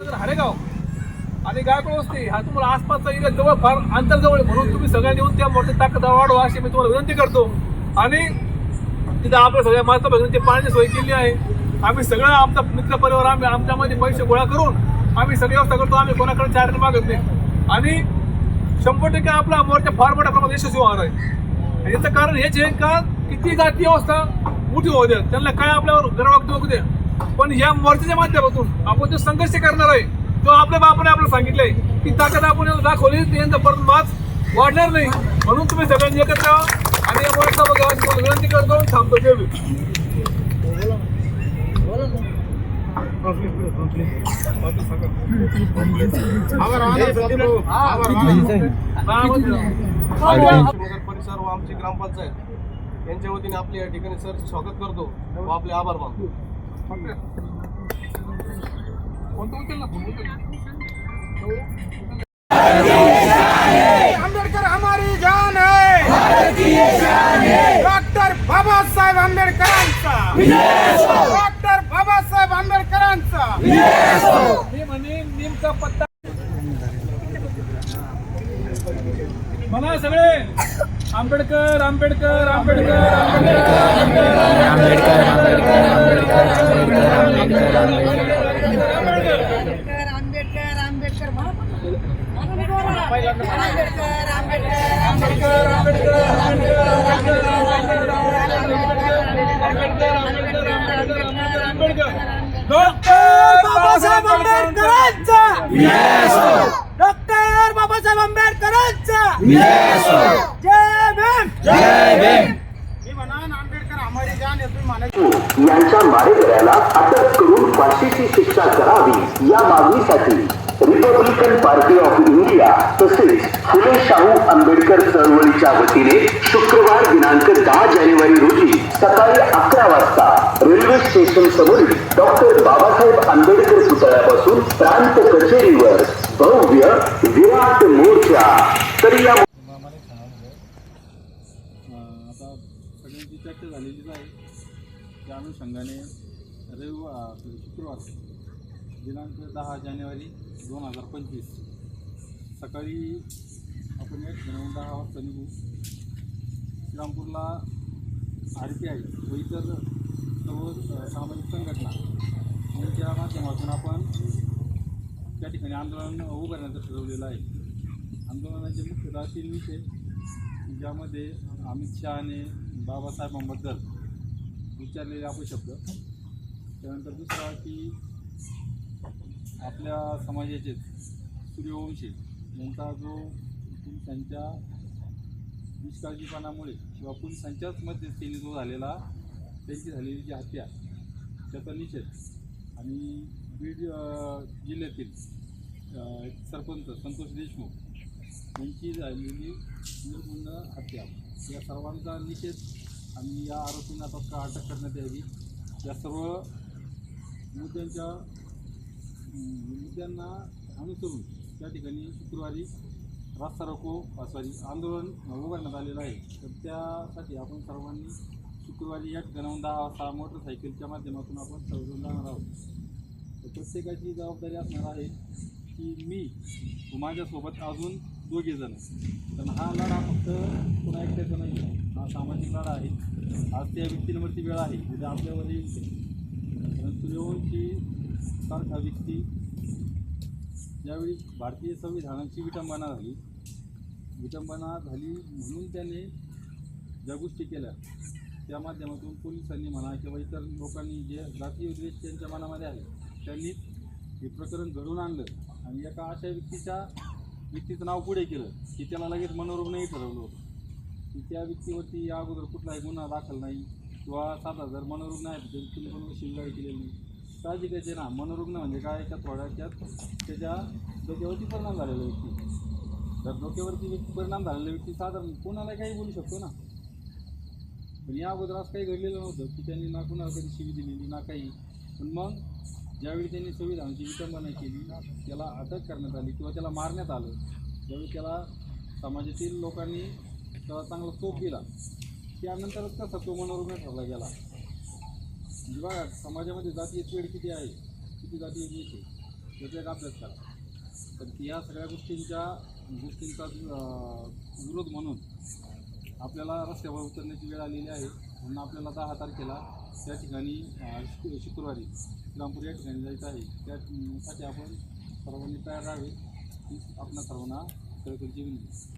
तर हरेगाव आणि गायकवाड वस्ती हा तुम्हाला आसपासचा एरिया जवळ फार अंतर जवळ म्हणून तुम्ही सगळ्यांनी येऊन त्या मोठ्या ताकद वाढवा अशी मी तुम्हाला विनंती करतो. आणि तिथं आपल्या सगळ्या माता भगिनीची पाण्याची सोय केली आहे. आम्ही सगळं आमचा मित्र परिवार आम्ही आमच्यामध्ये पैसे गोळा करून आम्ही सगळी व्यवस्था करतो. आम्ही कोणाकडे चार मागत नाही. आणि शंभर टक्के आपला मोर्चा फार मोठ्या प्रमाणात यशस्वी होणार आहे. याचं कारण हेच आहे का किती जाती अवस्था मोठी होऊ द्या. त्यांना काय आपल्यावर गर्वाग होऊ द्या पण या मोर्चाच्या माध्यमातून आपण जो संघर्ष करणार आहे तो आपल्या बापाने आपल्याला सांगितलंय की ताकद आपण दाखवली ते यंदा परत माच वाढणार नाही. म्हणून तुम्ही सगळ्यांनी एकत्र आणि या मोर्चा विनंती करतो थांबतो परिसर व आमची ग्रामपंचायत यांच्या वतीने आपले या ठिकाणी सर स्वागत करतो. व आपले आभार मानतो. कोणतं आंबेडकर हमारी जान है. डॉक्टर बाबासाहेब आंबेडकरांचा. डॉक्टर बाबासाहेब आंबेडकरांचा. मी म्हणे नेमका पत्ता म्हणा सगळे आंबेडकर आंबेडकर आंबेडकर आंबेडकर आंबेडकर आंबेडकर डॉक्टर बाबासाहेब आंबेडकरांचा डॉक्टर बाबासाहेब आंबेडकरांचा यांच्या मारेकऱ्याला अटक करून फाशीची शिक्षा करावी या मागणीसाठी रिपब्लिकन पार्टी ऑफ इंडिया तसेच फुले शाहू आंबेडकर चळवळीच्या वतीने शुक्रवार दिनांक दहा जानेवारी रोजी सकाळी अकरा वाजता रेल्वे स्टेशन समोरील डॉक्टर बाबासाहेब आंबेडकर पुतळ्यापासून प्रांत कचेरीवर भव्य विराट मोर्चा. तर या सगळ्यांची चर्चा झालेलीच आहे त्या अनुषंगाने रविवार शुक्रवार दिनांक दहा जानेवारी दोन हजार पंचवीस. सकाळी आपण एक ठिकाणाहून दहा वाजता निघू. श्रीरामपूरला आर पी आय व इतर सर्व सामाजिक संघटना यांच्या माध्यमातून आपण त्या ठिकाणी आंदोलन उभारण्याचं ठरवलेलं आहे. आंदोलनाचे मुख्यतः तीन विषय ज्यामध्ये अमित शहाने बाबासाहेबांबद्दल विचारलेले अपशब्द त्यानंतर दुसरा की आपल्या समाजाचे सूर्यवंशी यांचा जो पोलिसांच्या निष्काळजीपणामुळे किंवा पोलिसांच्याच मध्यस्थीने जो झालेला त्यांची झालेली जी हत्या त्याचा निषेध आणि बीड जिल्ह्यातील एक सरपंच संतोष देशमुख यांची झालेली निर्गुंड हत्या. या सर्वांचा निषेध आणि या आरोपींना तत्काळ अटक करण्यात यावी. या सर्व मुद्द्यांच्या मुद्द्यांना अनुसरून त्या ठिकाणी शुक्रवारी रास्ता रोको सॉरी आंदोलन उभारण्यात आलेलं आहे. तर त्यासाठी आपण सर्वांनी शुक्रवारी या ठिकाणाहून दहा वाजता मोटरसायकलच्या माध्यमातून आपण सर्वजण जाणार आहोत. तर प्रत्येकाची जबाबदारी असणार आहे की मी माझ्यासोबत अजून दोघे जण. पण हा लढा फक्त कोणा एकट्याचा नाही. हा सामाजिक लढा आहे. आज त्या व्यक्तींवरती वेळ आहे. उद्या आपल्यावर येईल कारण सूर्यवंशी सारखा व्यक्ती ज्यावेळी भारतीय संविधानाची विटंबना झाली विटंबना झाली म्हणून त्याने ज्या गोष्टी केल्या त्या माध्यमातून पोलिसांनी म्हणा किंवा इतर लोकांनी जे जातीय द्वेष त्यांच्या मनामध्ये आले त्यांनी हे प्रकरण घडवून आणलं आणि एका अशा व्यक्तीच्या व्यक्तीचं नाव पुढे केलं. की त्याला लगेच मनोरुग्णही ठरवलं होतं. की त्या व्यक्तीवरती या अगोदर कुठलाही गुन्हा दाखल नाही किंवा सात हजार मनोरुग्ण आहेत तर तुम्ही पण शिवगाळी केलेली नाही. साहजिकच आहे ना मनोरुग्ण म्हणजे काय? त्या थोड्याच्यात त्याच्या डोक्यावरती परिणाम झालेला व्यक्ती जर डोक्यावरती व्यक्ती परिणाम झालेला व्यक्ती साधारण कोणाला काही बोलू शकतो ना. पण या अगोदर असं काही घडलेलं नव्हतं की त्यांनी ना कुणाला कधी शिवी दिलेली ना काही. पण मग ज्यावेळी त्यांनी संविधानाची विटंबना केली त्याला अटक करण्यात आली किंवा त्याला मारण्यात आलं ज्यावेळी त्याला समाजातील लोकांनी त्याला चांगला चोप दिला त्यानंतरच कसा तो मनोरुग्ण ठरला गेला? म्हणजे बघा समाजामध्ये जाती वेळ किती आहे? किती जाती येते आहे? याचा एक अभ्यास करा. तर या सगळ्या गोष्टींच्या गोष्टींचा विरोध म्हणून आपल्याला रस्त्यावर उतरण्याची वेळ आलेली आहे. म्हणून आपल्याला दहा तारखेला त्या ठिकाणी शुक्र शुक्रवारी इस्लामपूर या ठिकाणी जायचं आहे. त्यासाठी आपण सर्वांनी तयार राहावे ही आपल्या सर्वांना कळकळीची विनंती